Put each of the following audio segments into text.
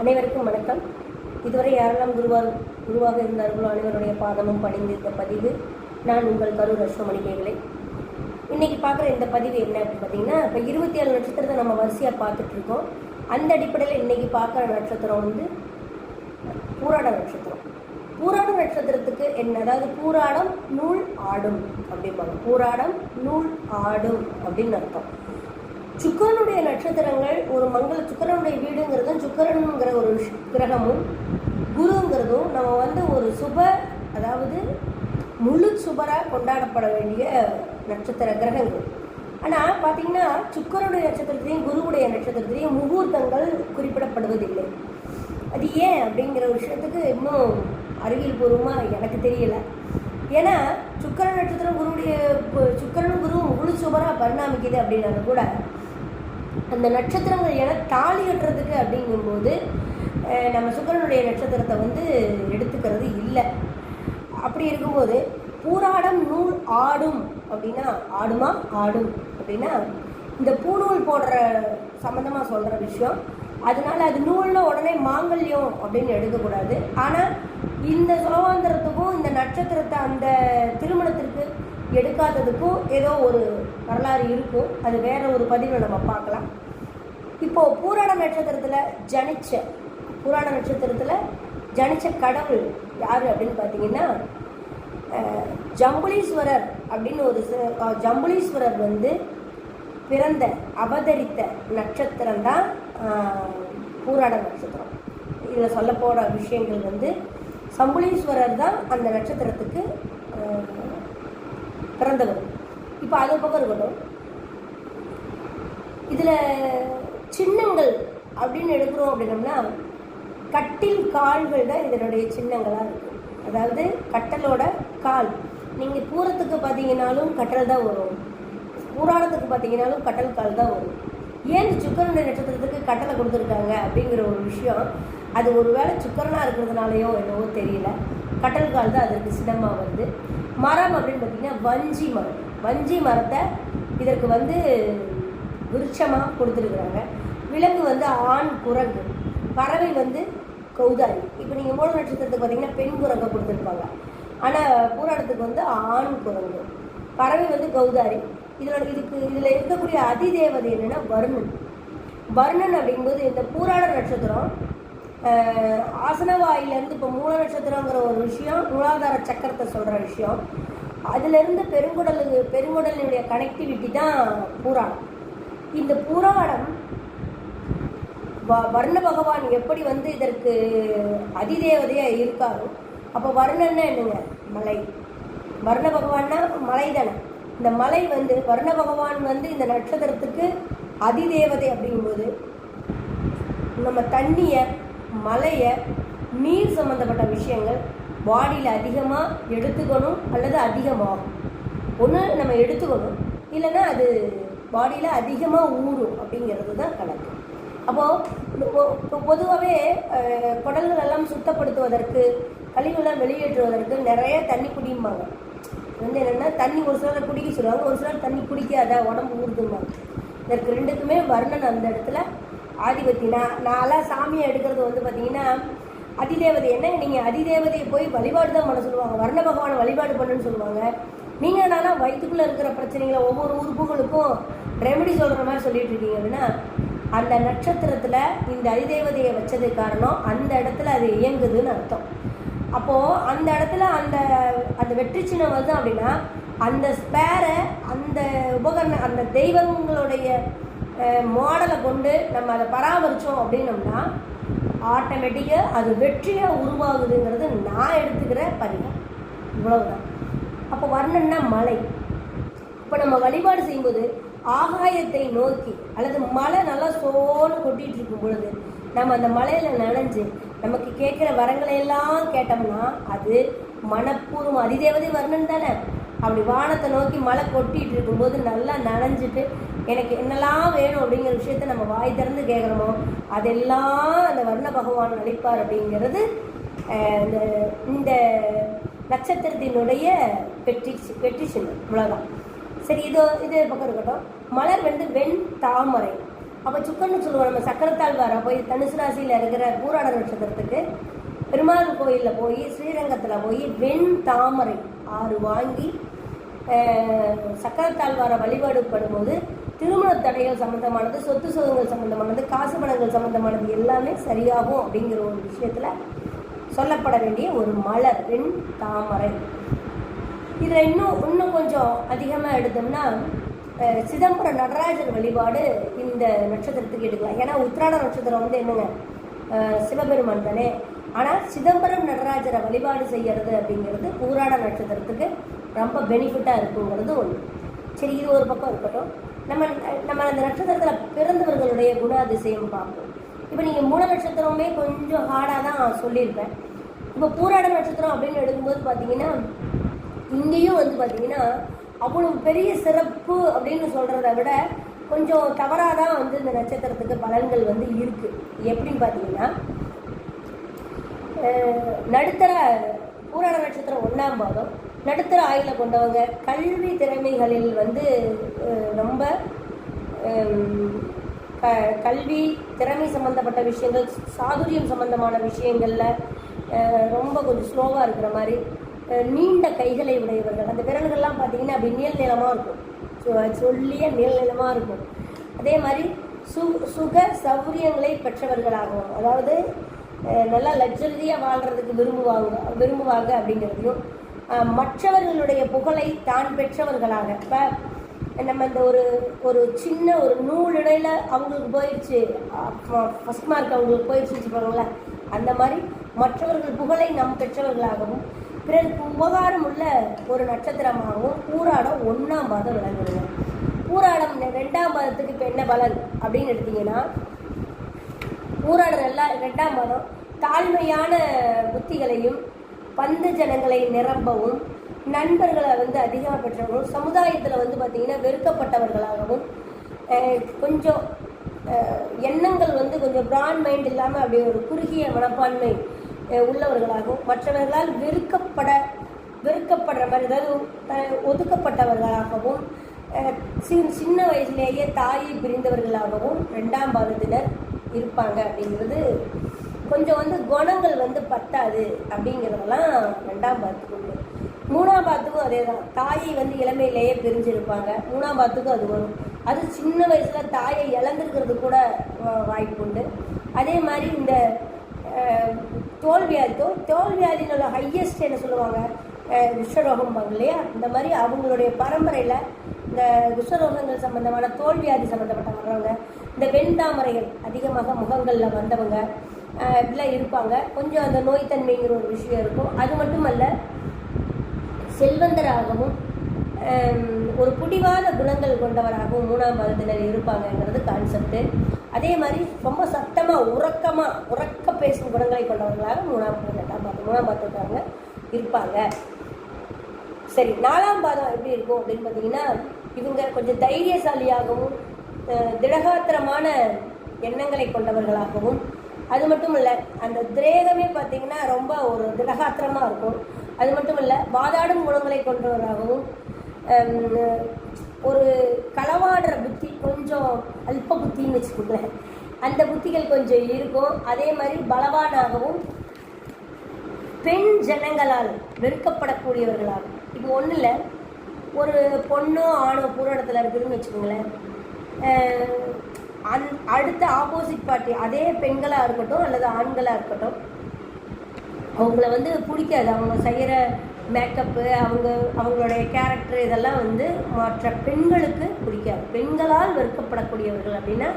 அனைவருக்கும் வணக்கம். இதுவரை யாரெல்லாம் குருவாக குருவாக இருந்தார்களோ அனைவருடைய பாதமும் பணிந்து இந்த பதிவு. நான் உங்கள் கரூர் ரசமணி கேகலை இன்னைக்கு பார்க்குற இந்த பதிவு என்ன அப்படின்னு பார்த்தீங்கன்னா இப்போ இருபத்தி ஏழு நட்சத்திரத்தை நம்ம வரிசையாக பார்த்துட்டு இருக்கோம். அந்த அடிப்படையில் இன்னைக்கு பார்க்குற நட்சத்திரம் வந்து பூராட நட்சத்திரம். பூராட நட்சத்திரத்துக்கு என்ன? அதாவது பூராடம் நூல் ஆடும் அப்படிம்பாங்க. பூராடம் நூல் ஆடும் அப்படின்னு அர்த்தம். சுக்கரனுடைய நட்சத்திரங்கள் ஒரு மங்கள சுக்கரனுடைய வீடுங்கிறதும் சுக்கரனுங்கிற ஒரு கிரகமும் குருங்கிறதும் நம்ம வந்து ஒரு சுப அதாவது முழு சுபராக கொண்டாடப்பட வேண்டிய நட்சத்திர கிரகங்கள். ஆனால் பார்த்தீங்கன்னா சுக்கரனுடைய நட்சத்திரத்திலையும் குருவுடைய நட்சத்திரத்திலையும் முகூர்த்தங்கள் குறிப்பிடப்படுவதில்லை. அது ஏன் அப்படிங்கிற விஷயத்துக்கு இன்னும் அறிவியல் பூர்வமாக எனக்கு தெரியல. ஏன்னா சுக்கர நட்சத்திரம் குருவுடைய கு- சுக்கிரனும் குருவும் முழு சுபராக பரிணாமிக்குது அப்படின்னாலும் கூட அந்த நட்சத்திரங்கள் என தாலி கட்டுறதுக்கு அப்படிங்கும்போது நம்ம சுக்கரனுடைய நட்சத்திரத்தை வந்து எடுத்துக்கிறது இல்லை. அப்படி இருக்கும்போது பூராடம் நூல் ஆடும் அப்படின்னா ஆடுமா? ஆடும். அப்படின்னா இந்த பூநூல் போடுற சம்மந்தமாக சொல்கிற விஷயம். அதனால அது நூலில் உடனே மாங்கல்யம் அப்படின்னு எடுக்கக்கூடாது. ஆனால் இந்த சுலவாந்திரத்துக்கும் இந்த நட்சத்திரத்தை அந்த திருமணத்திற்கு எடுக்காததுக்கும் ஏதோ ஒரு வரலாறு இருக்கும். அது வேற ஒரு பதிவில் நம்ம பார்க்கலாம். இப்போ பூராட நட்சத்திரத்தில் ஜனிச்ச பூராட நட்சத்திரத்தில் ஜனிச்ச கடவுள் யார் அப்படின்னு பார்த்தீங்கன்னா ஜம்புலீஸ்வரர் அப்படின்னு ஒரு ஜம்புலீஸ்வரர் வந்து பிறந்த அவதரித்த நட்சத்திரம் தான் பூராட நட்சத்திரம். இதில் சொல்ல போகிற விஷயங்கள் வந்து சம்புலீஸ்வரர் தான் அந்த நட்சத்திரத்துக்கு பிறந்தவர். இப்போ அது பக்கம் இருக்கட்டும். இதில் சின்னங்கள் அப்படின்னு எடுக்கிறோம் அப்படின்னம்னா கட்டில் கால்கள் தான் இதனுடைய சின்னங்களாக இருக்கும். அதாவது கட்டலோட கால். நீங்கள் பூரத்துக்கு பார்த்தீங்கன்னாலும் கட்டல் தான் வரும். புராணத்துக்கு பார்த்தீங்கன்னாலும் கட்டல் கால் தான் வரும். ஏன் சுக்கரனுடைய நட்சத்திரத்துக்கு கட்டளை கொடுத்துருக்காங்க அப்படிங்கிற ஒரு விஷயம் அது ஒருவேளை சுக்கரனாக இருக்கிறதுனாலயோ என்னவோ தெரியல. கட்டல் கால் தான் அதற்கு சின்னமாக வருது. மரம் அப்படின்னு பார்த்தீங்கன்னா வஞ்சி மரம். வஞ்சி மரத்தை இதற்கு வந்து விருட்சமாக கொடுத்துருக்குறாங்க. விலங்கு வந்து ஆண் குரங்கு. பறவை வந்து கௌதாரி. இப்போ நீங்கள் மூல நட்சத்திரத்துக்கு பார்த்தீங்கன்னா பெண் குரங்கை கொடுத்துருப்பாங்க. ஆனால் பூராடத்துக்கு வந்து ஆண் குரங்கு. பறவை வந்து கௌதாரி. இதில் இதுக்கு இதில் இருக்கக்கூடிய அதிதேவதை என்னென்னா வருணன். வருணன் அப்படிங்கும்போது இந்த பூராட நட்சத்திரம் ஆசனவாயிலேருந்து இப்போ மூல நட்சத்திரங்கிற ஒரு விஷயம் மூலாதார சக்கரத்தை சொல்கிற விஷயம் அதுலேருந்து பெருங்குடலுக்கு பெருங்குடலினுடைய கனெக்டிவிட்டி தான் பூராடம். இந்த பூராடம் வர்ண பகவான் எப்படி வந்து இதற்கு அதிதேவதையாக இருக்காரோ அப்போ வர்ணன்னா என்னங்க? மலை. வர்ண பகவான்னா மலை தானே இந்த மலை வந்து வர்ண பகவான் வந்து இந்த நட்சத்திரத்துக்கு அதிதேவதை அப்படிங்கும்போது நம்ம தண்ணியை மலையை நீர் சம்மந்தப்பட்ட விஷயங்கள் பாடியில் அதிகமாக எடுத்துக்கணும் அல்லது அதிகமாகும். ஒன்று நம்ம எடுத்துக்கணும் இல்லைன்னா அது பாடியில் அதிகமாக ஊறும் அப்படிங்கிறது தான் கணக்கு. அப்போது பொதுவாகவே குடல்கள் எல்லாம் சுத்தப்படுத்துவதற்கு கழிவுலாம் வெளியேற்றுவதற்கு நிறைய தண்ணி குடிம்பாங்க வந்து என்னென்னா தண்ணி ஒரு சிலர் குடிக்க சொல்லுவாங்க ஒரு சிலர் தண்ணி குடிக்காத உடம்பு ஊறுதும்பாங்க. இதற்கு ரெண்டுக்குமே வர்ணன் அந்த இடத்துல ஆதிபத்தி நான் நான்லாம் சாமியை எடுக்கிறது வந்து பார்த்தீங்கன்னா அதிதேவதை என்ன நீங்கள் அதிதேவதையை போய் வழிபாடு தான் பண்ண சொல்லுவாங்க. வர்ண பகவானை வழிபாடு பண்ணுன்னு சொல்லுவாங்க. நீங்கள் என்னன்னா வயிற்றுக்குள்ளே இருக்கிற பிரச்சனைகளை ஒவ்வொரு உறுப்புகளுக்கும் ரெமெடி சொல்கிற மாதிரி சொல்லிட்டு இருக்கீங்க அப்படின்னா அந்த நட்சத்திரத்தில் இந்த அதிதேவதையை வச்சது காரணம் அந்த இடத்துல அது இயங்குதுன்னு அர்த்தம். அப்போது அந்த இடத்துல அந்த அந்த வெற்றி சின்னம் வருது அப்படின்னா அந்த ஸ்பேரை அந்த உபகரண அந்த தெய்வங்களுடைய மாடலை கொண்டு நம்ம அதை பராமரித்தோம் அப்படின்னோம்னா ஆட்டோமேட்டிக்காக அது வெற்றியாக உருவாகுதுங்கிறது நான் எடுத்துக்கிற பதிவு. இவ்வளவுதான். அப்போ வர்ணன்னா மலை. இப்போ நம்ம வழிபாடு செய்யும்போது ஆகாயத்தை நோக்கி அல்லது மழை நல்லா சோன்னு கொட்டிட்டு இருக்கும் பொழுது நம்ம அந்த மலையில நனைஞ்சு நமக்கு கேட்குற வரங்களை எல்லாம் கேட்டோம்னா அது மனப்பூர்வம் அதிதேவதை வர்ணன் தானே. அப்படி வானத்தை நோக்கி மழை கொட்டிட்டு இருக்கும்போது நல்லா நனைஞ்சிட்டு எனக்கு என்னெல்லாம் வேணும் அப்படிங்கிற விஷயத்த நம்ம வாய் திறந்து கேட்குறோமோ அதெல்லாம் அந்த வர்ண பகவான் நடிப்பார் அப்படிங்கிறது இந்த இந்த நட்சத்திரத்தினுடைய பெற்றி சி- வெற்றி சின்னம். இவ்வளோதான் சரி இது இது பக்கம் இருக்கட்டும். மலர் வந்து வெண் தாமரை. அப்போ சுக்கன்னு சொல்லுவோம் நம்ம சக்கரத்தால் வர போய் தனுசு ராசியில் இருக்கிற பூராட நட்சத்திரத்துக்கு பெருமாள் கோயிலில் போய் ஸ்ரீரங்கத்தில் போய் வெண் தாமரை ஆறு வாங்கி சக்கரத்தாழ்வாரை வழிபாடு பண்ணும்போது திருமண தடைகள் சம்பந்தமானது சொத்து சுகங்கள் சம்பந்தமானது காசு பணங்கள் சம்பந்தமானது எல்லாமே சரியாகும் அப்படிங்கிற ஒரு விஷயத்தில் சொல்லப்பட வேண்டிய ஒரு மலர் வெண் தாமரை. இதில் இன்னும் இன்னும் கொஞ்சம் அதிகமாக எடுத்தோம்னா சிதம்பரம் நடராஜர் வழிபாடு இந்த நட்சத்திரத்துக்கு எடுக்கலாம். ஏன்னா உத்திராட நட்சத்திரம் வந்து என்னங்க? சிவபெருமான் தானே ஆனால் சிதம்பரம் நடராஜரை வழிபாடு செய்கிறது அப்படிங்கிறது பூராட நட்சத்திரத்துக்கு ரொம்ப பெனிஃபிட்டாக இருக்குங்கிறது ஒன்று சரி இது ஒரு பக்கம் இருக்கட்டும். நம்ம நம்ம அந்த நட்சத்திரத்தில் பிறந்தவர்களுடைய குண அதிசயம் பார்ப்போம். இப்போ நீங்கள் மூல நட்சத்திரமே கொஞ்சம் ஹார்டாக தான் சொல்லியிருப்பேன். இப்போ பூராட நட்சத்திரம் அப்படின்னு எடுக்கும்போது பார்த்தீங்கன்னா இங்கேயும் வந்து பார்த்தீங்கன்னா அவ்வளோ பெரிய சிறப்பு அப்படின்னு சொல்கிறத விட கொஞ்சம் தவறாக தான் வந்து இந்த நட்சத்திரத்துக்கு பலன்கள் வந்து இருக்குது எப்படின்னு பார்த்தீங்கன்னா நடுத்தர பூரண நட்சத்திரம் ஒன்றாம் மாதம் நடுத்தர ஆயுள கொண்டவங்க கல்வி திறமைகளில் வந்து ரொம்ப க கல்வி திறமை சம்மந்தப்பட்ட விஷயங்கள் சாதுரியம் சம்மந்தமான விஷயங்களில் ரொம்ப கொஞ்சம் ஸ்லோவாக இருக்கிற மாதிரி நீண்ட கைகளை உடையவர்கள். அந்த விரல்கள்லாம் பார்த்தீங்கன்னா அப்படி நீள் நிலமாக இருக்கும். சொ- சொல்லிய நீள் நிலமாக இருக்கும். அதே மாதிரி சு சுக சௌகரியங்களை பெற்றவர்களாகவும் அதாவது நல்லா லக்ஸரியாக வாழ்கிறதுக்கு விரும்புவாங்க விரும்புவாங்க அப்படிங்கிறதையும் மற்றவர்களுடைய புகழை தான் பெற்றவர்களாக. இப்போ நம்ம இந்த ஒரு ஒரு சின்ன ஒரு நூலிடையில் அவங்களுக்கு போயிடுச்சு ஃபஸ்ட் மார்க் அவங்களுக்கு போயிடுச்சு வச்சுக்கோங்களேன். அந்த மாதிரி மற்றவர்கள் புகழை நம் பெற்றவர்களாகவும் பிறருக்கு உபகாரம் உள்ள ஒரு நட்சத்திரமாகவும் பூராடம் ஒன்றாம் பாதம் விளங்குதுங்க பூராடம் ரெண்டாம் பாதத்துக்கு இப்போ என்ன பலன் அப்படின்னு எடுத்தீங்கன்னா பூராடம் நல்லா ரெண்டாம் பாதம் தாழ்மையான புத்திகளையும் பந்து ஜனங்களை நிரம்பவும் நண்பர்களை வந்து அதிகமாக பெற்றவர்களும் சமுதாயத்தில் வந்து பார்த்திங்கன்னா வெறுக்கப்பட்டவர்களாகவும் கொஞ்சம் எண்ணங்கள் வந்து கொஞ்சம் பிராண்ட் மைண்ட் இல்லாமல் அப்படியே ஒரு குறுகிய மனப்பான்மை உள்ளவர்களாகவும் மற்றவர்களால் வெறுக்கப்பட வெறுக்கப்படுற மாதிரி அதாவது ஒதுக்கப்பட்டவர்களாகவும் சின்ன வயசுலேயே தாயை பிரிந்தவர்களாகவும் ரெண்டாம் பாகத்தினர் இருப்பாங்க அப்படிங்கிறது கொஞ்சம் வந்து குணங்கள் வந்து பத்தாது அப்படிங்கிறதெல்லாம் ரெண்டாம் பாகத்துக்கு உண்டு. மூணாம் பாத்துக்கும் அதே தான் தாயை வந்து இளமையிலேயே பிரிஞ்சிருப்பாங்க. மூணாம் பாத்துக்கும் அது வரும். அது சின்ன வயசில் தாயை இழந்துருக்கிறது கூட வா- வாய்ப்பு உண்டு அதே மாதிரி இந்த தோல்வியாதி தோ உள்ள ஹையஸ்ட் என்ன சொல்லுவாங்க? அஹ், விஷரோகம்பாங்க இல்லையா? இந்த மாதிரி அவங்களுடைய பரம்பரையில் இந்த விஷரோகங்கள் சம்மந்தமான தோல்வியாதி சம்மந்தப்பட்ட வர்றவங்க இந்த வெண்தாமரைகள் அதிகமாக முகங்களில் வந்தவங்க இப்படிலாம் இருப்பாங்க. கொஞ்சம் அந்த நோய்த்தன்மைங்கிற ஒரு விஷயம் இருக்கும். அது மட்டுமல்ல செல்வந்தராகவும் ஒரு புடிவாத குணங்கள் கொண்டவராகவும் மூணாம் பாதத்தினர் இருப்பாங்கங்கிறது கான்செப்ட் அதே மாதிரி ரொம்ப சத்தமாக உறக்கமாக உறக்க பேசும் குணங்களை கொண்டவர்களாக மூணாம் பாதம் பாதம் மூணாம் பாதத்துக்காரங்க இருப்பாங்க. சரி நாலாம் பாதம் எப்படி இருக்கும் அப்படின்னு பார்த்தீங்கன்னா இவங்க கொஞ்சம் தைரியசாலியாகவும் திடகாத்திரமான எண்ணங்களை கொண்டவர்களாகவும் அது மட்டும் இல்லை அந்த திரேகமே பார்த்தீங்கன்னா ரொம்ப ஒரு திடகாத்திரமாக இருக்கும். அது மட்டும் இல்லை வாதாடும் குணங்களை கொண்டவராகவும் ஒரு களவாடுற புத்தி கொஞ்சம் அல்ப புத்தின்னு வச்சுக்கோங்களேன். அந்த புத்திகள் கொஞ்சம் இருக்கும். அதே மாதிரி பலவானாகவும் பெண் ஜனங்களால் வெறுக்கப்படக்கூடியவர்களால் இப்போ ஒன்றும் இல்லை ஒரு பொண்ணோ ஆணோ பூரணத்தில் இருக்குதுன்னு வச்சுக்கோங்களேன். அந் அடுத்த ஆப்போசிட் பார்ட்டி அதே பெண்களாக இருக்கட்டும் அல்லது ஆண்களாக இருக்கட்டும் அவங்கள வந்து பிடிக்காது. அவங்க செய்கிற மேக்கப்பு அவங்க அவங்களுடைய கேரக்டர் இதெல்லாம் வந்து மற்ற பெண்களுக்கு பிடிக்காது. பெண்களால் வெறுக்கப்படக்கூடியவர்கள் அப்படின்னா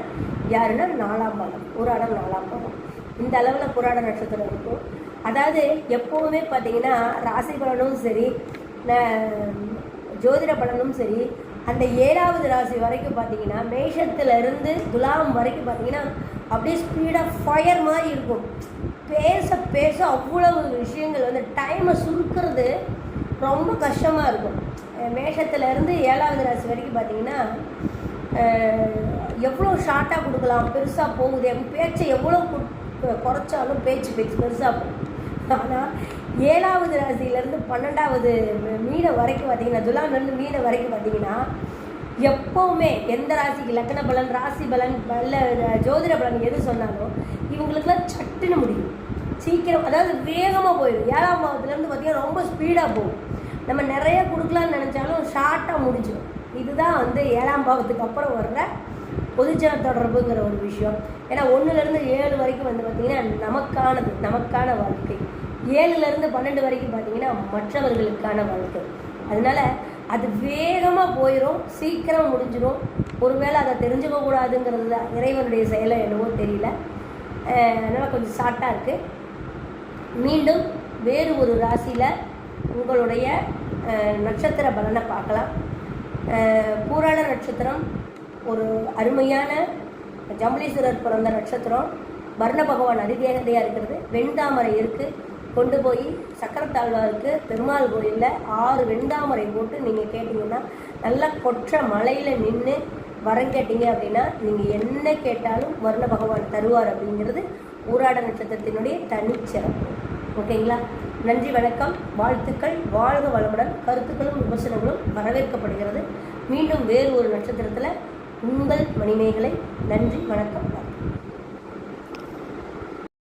யாருன்னா நாலாம் பாகம் புராடம் நாலாம் பாகம். இந்த அளவில் புராட நட்சத்திரம் இருக்கும். அதாவது எப்போவுமே பார்த்தீங்கன்னா ராசி பலனும் சரி ஜோதிட பலனும் சரி அந்த ஏழாவது ராசி வரைக்கும் பார்த்தீங்கன்னா மேஷத்துலேருந்து துலாம் வரைக்கும் பார்த்தீங்கன்னா அப்படியே ஸ்பீடாக ஃபயர் மாதிரி இருக்கும். பேச பேச அவ்வளவு விஷயங்கள் வந்து டைமை சுருக்கிறது ரொம்ப கஷ்டமாக இருக்கும். மேஷத்துலேருந்து ஏழாவது ராசி வரைக்கும் பார்த்தீங்கன்னா எவ்வளோ ஷார்ட்டாக கொடுக்கலாம் பெருசாக போகுது என் பேச்சை எவ்வளோ குறைச்சாலும் பேச்சு பேச்சு பெருசாக போகும். ஆனால் ஏழாவது ராசியிலேருந்து பன்னெண்டாவது மீனை வரைக்கும் பார்த்தீங்கன்னா துலாம்லேருந்து மீனை வரைக்கும் பார்த்தீங்கன்னா எப்போவுமே எந்த ராசிக்கு லக்ன பலன் ராசி பலன் பல ஜோதிட பலன் எது சொன்னாலும் இவங்களுக்குலாம் சட்டுன்னு முடியும். சீக்கிரம் அதாவது வேகமாக போயிடும். ஏழாம் பாவத்துலேருந்து பார்த்தீங்கன்னா ரொம்ப ஸ்பீடாக போகும். நம்ம நிறைய கொடுக்கலான்னு நினச்சாலும் ஷார்ட்டாக முடிஞ்சிடும். இதுதான் வந்து ஏழாம் பாவத்துக்கு அப்புறம் வர்ற பொதுஜன தொடர்புங்கிற ஒரு விஷயம். ஏன்னா ஒன்றுலேருந்து ஏழு வரைக்கும் வந்து பார்த்திங்கன்னா நமக்கானது நமக்கான வாழ்க்கை. ஏழுலேருந்து பன்னெண்டு வரைக்கும் பார்த்தீங்கன்னா மற்றவர்களுக்கான வாழ்க்கை. அதனால அது வேகமாக போயிடும் சீக்கிரம் முடிஞ்சிடும் ஒருவேளை அதை தெரிஞ்சுக்க கூடாதுங்கிறது தான் இறைவனுடைய செயலை என்னவோ தெரியல. அதனால் கொஞ்சம் ஷார்ட்டாக இருக்குது மீண்டும் வேறு ஒரு ராசியில் உங்களுடைய நட்சத்திர பலனை பார்க்கலாம். பூராள நட்சத்திரம் ஒரு அருமையான ஜம்பளீஸ்வரர் பிறந்த நட்சத்திரம். வர்ண பகவான் அதிதேகதையாக இருக்கிறது. வெண்தாமரை இருக்குது கொண்டு போய் சக்கரத்தாழ்வாருக்கு பெருமாள் கோயிலில் ஆறு வெண்டாமரை போட்டு நீங்கள் கேட்டிங்கன்னா நல்லா கொற்ற மலையில் நின்று வரம் கேட்டீங்க அப்படின்னா நீங்கள் என்ன கேட்டாலும் வர்ண பகவான் தருவார் அப்படிங்கிறது ஊராட நட்சத்திரத்தினுடைய தனிச்சிறப்பு. ஓகேங்களா? நன்றி வணக்கம். வாழ்த்துக்கள். வாழ்க வளமுடன். கருத்துக்களும் விமர்சனங்களும் வரவேற்கப்படுகிறது. மீண்டும் வேறு ஒரு நட்சத்திரத்தில் உங்கள் மணிமேகலை. நன்றி வணக்கம்.